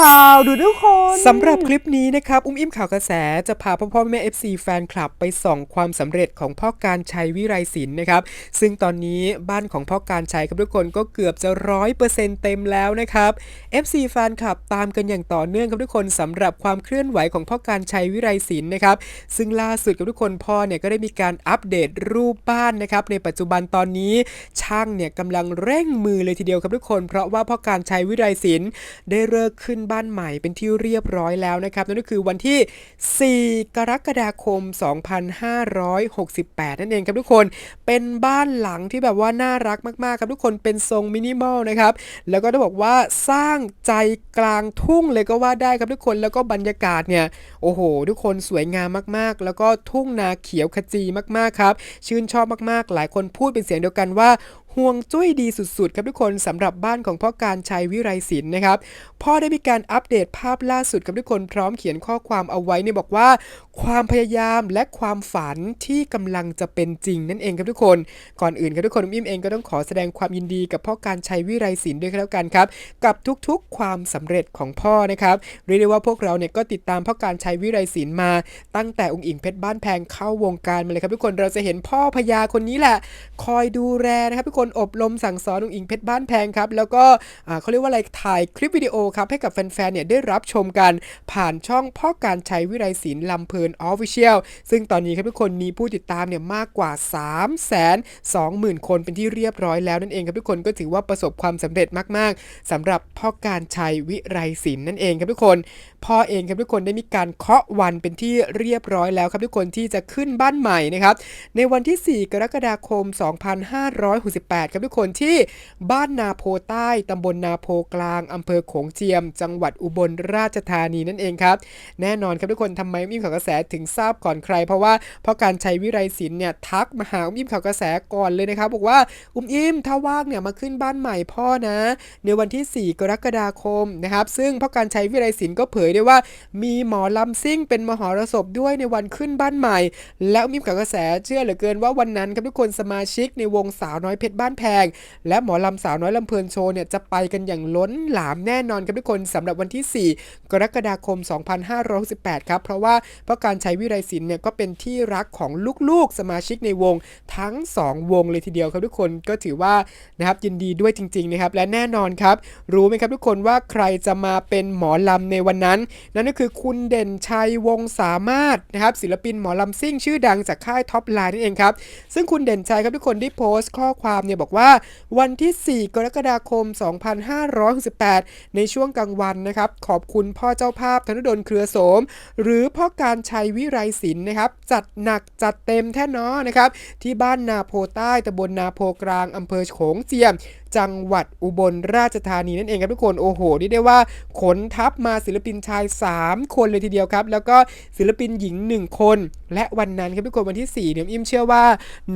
ข่าวดูทุกคนสำหรับคลิปนี้นะครับอุ้มอิ่มข่าวกระแสจะพาพ่อพ่อแม่ FC แฟนคลับไปส่องความสำเร็จของพ่อการชัยวิไรศิลป์นะครับซึ่งตอนนี้บ้านของพ่อการชัยครับทุกคนก็เกือบจะร้อยเปอร์เซ็นต์เต็มแล้วนะครับ FC แฟนคลับตามกันอย่างต่อเนื่องครับทุกคนสำหรับความเคลื่อนไหวของพ่อการชัยวิไรศิลป์นะครับซึ่งล่าสุดกับทุกคนพ่อเนี่ยก็ได้มีการอัปเดตรูปบ้านนะครับในปัจจุบันตอนนี้ช่างเนี่ยกำลังเร่งมือเลยทีเดียวครับทุกคน เพราะว่าพ่อการชัยวิไรศิลป์ได้เลิกขึ้นบ้านใหม่เป็นที่เรียบร้อยแล้วนะครับ นั่นก็คือวันที่ 4 กรกฎาคม 2568 นั่นเองครับทุกคนเป็นบ้านหลังที่แบบว่าน่ารักมากๆ ครับทุกคนเป็นทรงมินิมอลนะครับ แล้วก็ต้องบอกว่าสร้างใจกลางทุ่งเลยก็ว่าได้ครับทุกคนแล้วก็บรรยากาศเนี่ยโอ้โห ทุกคนสวยงามมากๆ แล้วก็ทุ่งนาเขียวขจีมากๆครับชื่นชอบมากๆ หลายคนพูดเป็นเสียงเดียวกันว่า ห่วงจุ้ยดีสุดๆ ครับทุกคนสำหรับบ้านของพ่อการชัยวิไรศิลป์นะครับพ่อได้มีการอัปเดตภาพล่าสุดกับทุกคนพร้อมเขียนข้อความเอาไว้เนี่ยบอกว่า ความพยายามและความฝันที่กำลังจะเป็นจริงนั่นเองครับทุกคน ก่อนอื่นครับทุกคนอุ้มอิ่มเองก็ต้องขอแสดงความยินดีกับพ่อการชัยวิไรศิลป์ด้วยกันแล้วกันครับกับทุกๆ ความสำเร็จของพ่อนะครับเรียกได้ว่าพวกเราเนี่ยก็ติดตามพ่อการชัยวิไรศิลป์มา ตั้งแต่องค์อิงเพชรบ้านแพงเข้าวงการมาเลยครับทุกคนเราจะเห็นพ่อพญาคนนี้แหละ คอยดูแลนะครับทุกคนอบรมสั่งสอนองค์อิงเพชรบ้านแพงครับ แล้วก็เขาเรียกว่าอะไรถ่ายคลิปวิดีโอครับ ให้กับแฟนๆเนี่ยได้รับชมกันผ่านช่องพ่อการชัยวิไรศิลป์ลำเพลินออฟฟิเชียลซึ่งตอนนี้ครับทุกคนมีผู้ติดตามเนี่ยมากกว่า 3 2 0 0 0 0 คนเป็นที่เรียบร้อยแล้วนั่นเองครับทุกคนก็ถือว่าประสบความสำเร็จมากๆสำหรับพ่อการชัยวิไรศิลป์นั่นเองครับทุกคน พ่อเองครับทุกคนได้มีการเคาะวันเป็นที่เรียบร้อยแล้วครับทุกคนที่จะขึ้นบ้านใหม่นะครับในวันที่ 4 กรกฎาคม 2568ครับทุกคนที่บ้านนาโพใต้ตำบลนาโพกลางอำเภอโขงเจียม จังหวัดอุบลราชธานีนั่นเองครับ แน่นอนครับทุกคนทำไมอุ้มอิ่มข่าวกระแสถึงทราบก่อนใคร เพราะว่าเพราะการใช้วิไรศิลป์เนี่ยทักมาหาอุ้มอิ่มข่าวกระแสก่อนเลยนะครับบอกว่าอุ้มอิ่มถ้าว่างเนี่ยมาขึ้นบ้านใหม่พ่อนะ ในวันที่ 4 กรกฎาคมนะครับซึ่งพ่อการใช้วิไรศิลป์ก็เผยได้ว่า มีหมอลำซิ่งเป็นมหรสพด้วยในวันขึ้นบ้านใหม่ และอุ้มอิ่มข่าวกระแสเชื่อเหลือเกินว่าวันนั้นครับทุกคนสมาชิกในวงสาวน้อยเพชรบ้านแพง และหมอลำสาวน้อยลำเพลินโชว์เนี่ยจะไปกันอย่างล้นหลามแน่นอนครับทุกคนสำหรับวันที่ 4 กรกฎาคม 2568 ครับเพราะว่าเพราะการใช้วิไรศิลป์เนี่ยก็เป็นที่รักของลูกๆสมาชิกในวงทั้ง 2 วงเลยทีเดียวครับทุกคนก็ถือว่านะครับยินดีด้วยจริงๆนะครับและแน่นอนครับ รู้ไหมครับทุกคนว่าใครจะมาเป็นหมอลำในวันนั้น นั่นก็คือคุณเด่นชัยวงสามารถนะครับศิลปินหมอลำซิ่งชื่อดังจากค่ายท็อปไลน์นั่นเองครับซึ่งคุณเด่นชัยครับทุกคนได้โพสต์ข้อความเนี่ยบอกว่าวันที่ 4 กรกฎาคม 2568 ในช่วงกลางวันนะครับขอบคุณพ่อเจ้าภาพธนดลเครือโสม หรือพ่อการชัยวิไรศิลป์นะครับจัดหนักจัดเต็มแท้นอนะครับที่บ้านนาโพใต้ตำบลนาโพกลางอำเภอโขงเจียม จังหวัดอุบลราชธานีนั่นเองครับทุกคนโอ้โหนี่ได้ว่าขนทัพมาศิลปินชาย 3 คนเลยทีเดียวครับ แล้วก็ศิลปินหญิง 1 คน และวันนั้นครับทุกคนวันที่ 4 เนี่ยอิ่มเชื่อว่า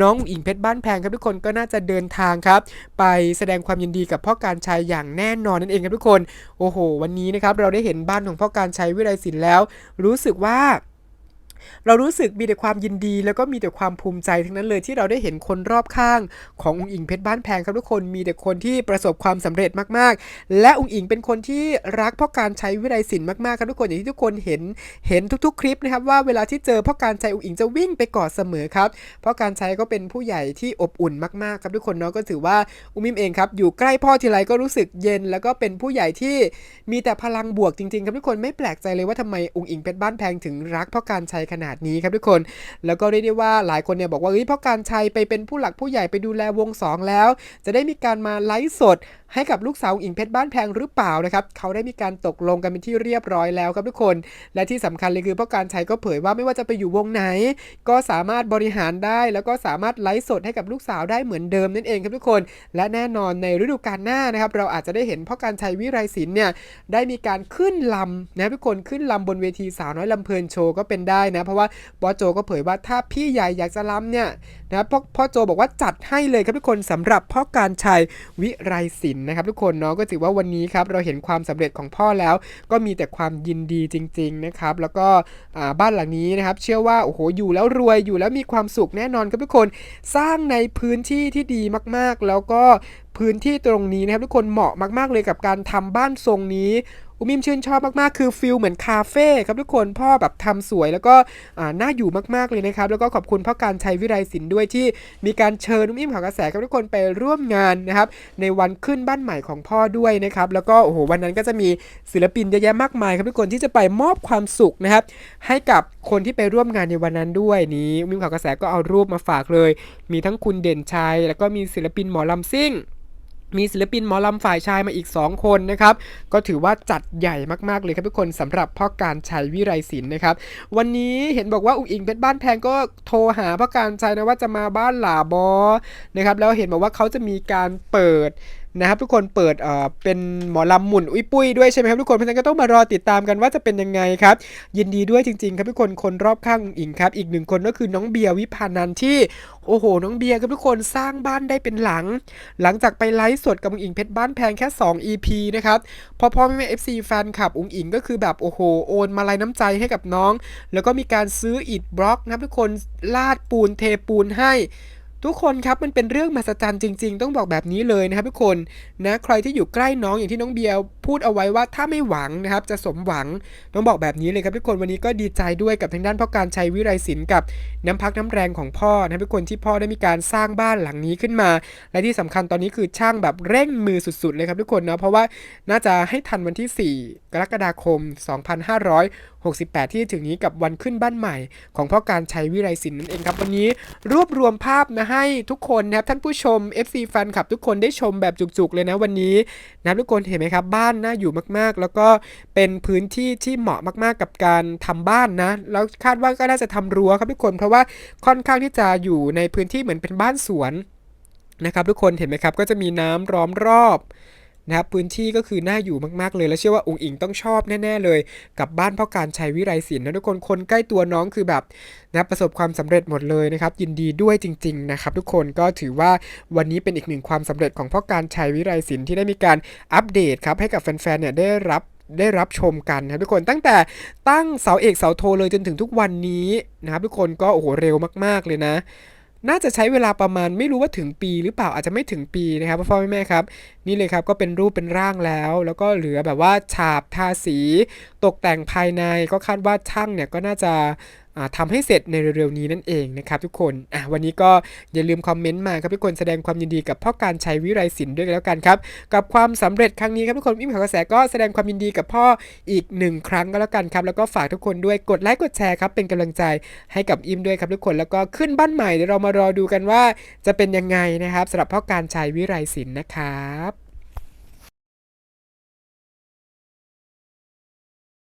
น้องอิงเพชรบ้านแพงครับทุกคนก็น่าจะเดินทางครับ ไปแสดงความยินดีกับพ่อการชัยอย่างแน่นอนนั่นเองครับทุกคน โอ้โห วันนี้นะครับเราได้เห็นบ้านของพ่อการชัยวิไลศิลป์แล้ว รู้สึกว่า เรารู้สึกมีแต่ความยินดี แล้วก็มีแต่ความภูมิใจทั้งนั้นเลยที่เราได้เห็นคนรอบข้าง ขององค์อิงเพชรบ้านแพงครับทุกคนมีแต่คนที่ประสบความสำเร็จมากๆ และองค์อิงเป็นคนที่รักพ่อการใช้วิไลศิลป์มากๆครับทุกคนอย่างที่ทุกคนเห็นเห็นทุกๆ คลิปนะครับว่าเวลาที่เจอพ่อการใช้องค์อิงจะวิ่งไปกอดเสมอครับพ่อการใช้ก็เป็นผู้ใหญ่ที่อบอุ่นมากๆ ครับทุกคนเนาะก็ถือว่าอุ้มิมเองครับอยู่ใกล้พ่อทีไรก็รู้สึกเย็น แล้วก็เป็นผู้ใหญ่ที่มีแต่พลังบวกจริงๆ ครับทุกคนไม่แปลกใจเลยว่าทำไมองค์อิงเพชรบ้านแพงถึงรักพ่อการใช้ขนาดนี้ครับทุกคน แล้วก็เรียกได้ว่าหลายคนเนี่ยบอกว่าเฮ้ยพ่อการชัยไปเป็นผู้หลักผู้ใหญ่ไปดูแลวงสองแล้ว จะได้มีการมาไลฟ์สด ให้กับลูกสาวอิงเพชรบ้านแพงหรือเปล่านะครับเขาได้มีการตกลงกันเป็นที่เรียบร้อยแล้วครับทุกคน และที่สำคัญเลยคือพ่อการชัยก็เผยว่าไม่ว่าจะไปอยู่วงไหน ก็สามารถบริหารได้ แล้วก็สามารถไลฟ์สดให้กับลูกสาวได้เหมือนเดิมนั่นเองครับทุกคน และแน่นอนในฤดูกาลหน้านะครับเราอาจจะได้เห็นพ่อการชัยวิไรศิลป์เนี่ยได้มีการขึ้นลำนะทุกคนขึ้นลำบนเวทีสาวน้อยลำเพลินโชว์ก็เป็นได้นะ เพราะว่าบอสโจก็เผยว่าถ้าพี่ใหญ่อยากจะลำเนี่ยนะพ่อพ่อโจบอกว่าจัดให้เลยครับทุกคนสำหรับพ่อการชัยวิไรศิลป์นะครับ ทุกคนเนาะก็ถือว่าวันนี้ครับเราเห็นความสำเร็จของพ่อแล้ว ก็มีแต่ความยินดีจริง ๆนะครับ แล้วก็บ้านหลังนี้นะครับ เชื่อว่าโอ้โหอยู่แล้วรวยอยู่แล้วมีความสุขแน่นอนครับทุกคนสร้างในพื้นที่ที่ดีมากๆ แล้วก็พื้นที่ตรงนี้นะครับทุกคนเหมาะมาก ๆ เลยกับการทำบ้านทรงนี้อุมิมชื่นชอบมากๆ คือฟิลเหมือนคาเฟ่ครับทุกคนพ่อแบบทำสวยแล้วก็น่าอยู่มากๆเลยนะครับ แล้วก็ขอบคุณพ่อการชัยวิไลศิลป์ด้วยที่มีการเชิญอุมิมข่าวกระแสครับทุกคนไปร่วมงานนะครับ ในวันขึ้นบ้านใหม่ของพ่อด้วยนะครับ แล้วก็โอ้โหวันนั้นก็จะมีศิลปินเยอะแยะมากมายครับทุกคนที่จะไปมอบความสุขนะครับ ให้กับคนที่ไปร่วมงานในวันนั้นด้วยนี้อุมิมข่าวกระแสก็เอารูปมาฝากเลย มีทั้งคุณเด่นชัยแล้วก็มีศิลปินหมอลำซิ่ง มีศิลปินหมอลำฝ่ายชายมาอีก 2 คนนะครับ ก็ถือว่าจัดใหญ่มากๆเลยครับทุกคนสำหรับพ่อการชัยวิไรศิลป์นะครับ วันนี้เห็นบอกว่าอุ๋งอิงเพชรบ้านแพงก็โทรหาพ่อการชัยนะว่าจะมาบ้านหลาบอนะครับแล้วเห็นบอกว่าเขาจะมีการเปิด นะครับทุกคนเปิดเอ่อเป็นหมอลำหมุนอุ้ยปุ้ยด้วยใช่ไหมครับทุกคนเพราะฉะนั้นก็ต้องมารอติดตามกันว่าจะเป็นยังไงครับยินดีด้วยจริงๆ ครับทุกคนคนรอบข้างอิงครับอีกหนึ่งคนก็คือน้องเบียร์วิพานันท์ที่โอ้โห น้องเบียร์ครับทุกคนสร้างบ้านได้เป็นหลัง หลังจากไปไลฟ์สดกับอุ๋งอิงเพชรบ้านแพงแค่ 2 EP นะครับพอพ่อแม่ FC แฟนคลับอุ๋งอิงก็คือแบบโอ้โหโอนมาลายน้ำใจให้กับน้อง แล้วก็มีการซื้ออิฐบล็อกนะครับทุกคนลาดปูนเทปูนให้ ทุกคนครับมันเป็นเรื่องมหัศจรรย์จริง ๆ ต้องบอกแบบนี้เลยนะครับทุกคนนะใครที่อยู่ใกล้น้องอย่างที่น้องเบียร์พูดเอาไว้ว่าถ้าไม่หวังนะครับจะสมหวังต้องบอกแบบนี้เลยครับทุกคนวันนี้ก็ดีใจด้วยกับทางด้านพ่อการชัยวิไรศิลป์กับน้ำพักน้ำแรงของพ่อนะครับทุกคนที่พ่อได้มีการสร้างบ้านหลังนี้ขึ้นมา และที่สำคัญตอนนี้คือช่างแบบเร่งมือสุดๆเลยครับทุกคนนะเพราะว่าน่าจะให้ทันวันที่ 4 กรกฎาคม 68 ที่ถึงนี้กับวันขึ้นบ้านใหม่ของพ่อการชัยวิไรศิลป์นั่นเองครับวันนี้รวบรวมภาพนะให้ทุกคนนะครับท่านผู้ชม FC แฟนคลับทุกคนได้ชมแบบจุกๆเลยนะวันนี้นะทุกคนเห็นไหมครับบ้านน่าอยู่มากๆ แล้วก็เป็นพื้นที่ที่เหมาะมากๆ กับการทำบ้านนะแล้วคาดว่าก็น่าจะทำรั้วครับทุกคน เพราะว่าค่อนข้างที่จะอยู่ในพื้นที่เหมือนเป็นบ้านสวนนะครับทุกคนเห็นไหมครับก็จะมีน้ำล้อมรอบ นะครับพื้นที่ก็คือน่าอยู่มากๆเลย แล้วเชื่อว่าองค์อิงต้องชอบแน่ๆเลย กับบ้านพ่อการชัยวิไรศิลป์นะทุกคนคนใกล้ตัวน้องคือแบบนะประสบความสำเร็จหมดเลยนะครับยินดีด้วยจริงๆนะครับทุกคนก็ถือว่าวันนี้เป็นอีกหนึ่งความสำเร็จของพ่อการชัยวิไรศิลป์ที่ได้มีการอัปเดตครับให้กับแฟนๆเนี่ยได้รับได้รับชมกันนะครับทุกคนตั้งแต่ตั้งเสาเอกเสาโทเลยจนถึงทุกวันนี้นะครับทุกคนก็โอ้โหเร็วมากๆเลยนะ น่าจะใช้เวลาประมาณไม่รู้ว่าถึงปีหรือเปล่าอาจจะไม่ถึงปีนะครับพ่อแม่ครับ นี่เลยครับก็เป็นรูปเป็นร่างแล้ว แล้วก็เหลือแบบว่าฉาบทาสี ตกแต่งภายในก็คาดว่าช่างเนี่ยก็น่าจะอ่าทำให้เสร็จในเร็วๆนี้นั่นเองนะครับทุกคนวันนี้ก็อย่าลืมคอมเมนต์มาครับทุกคนแสดงความยินดีกับพ่อการชัยวิไรศิลป์ด้วยแล้วกันครับ กับความสำเร็จครั้งนี้ครับทุกคนอิมข่าวกระแสก็แสดงความยินดีกับพ่ออีกหนึ่งครั้งก็แล้วกันครับ แล้วก็ฝากทุกคนด้วยกดไลค์กดแชร์ครับเป็นกำลังใจให้กับอิมด้วยครับทุกคนแล้วก็ขึ้นบ้านใหม่เดี๋ยวเรามารอดูกันว่าจะเป็นยังไงนะครับสำหรับพ่อการชัยวิไรศิลป์นะครับ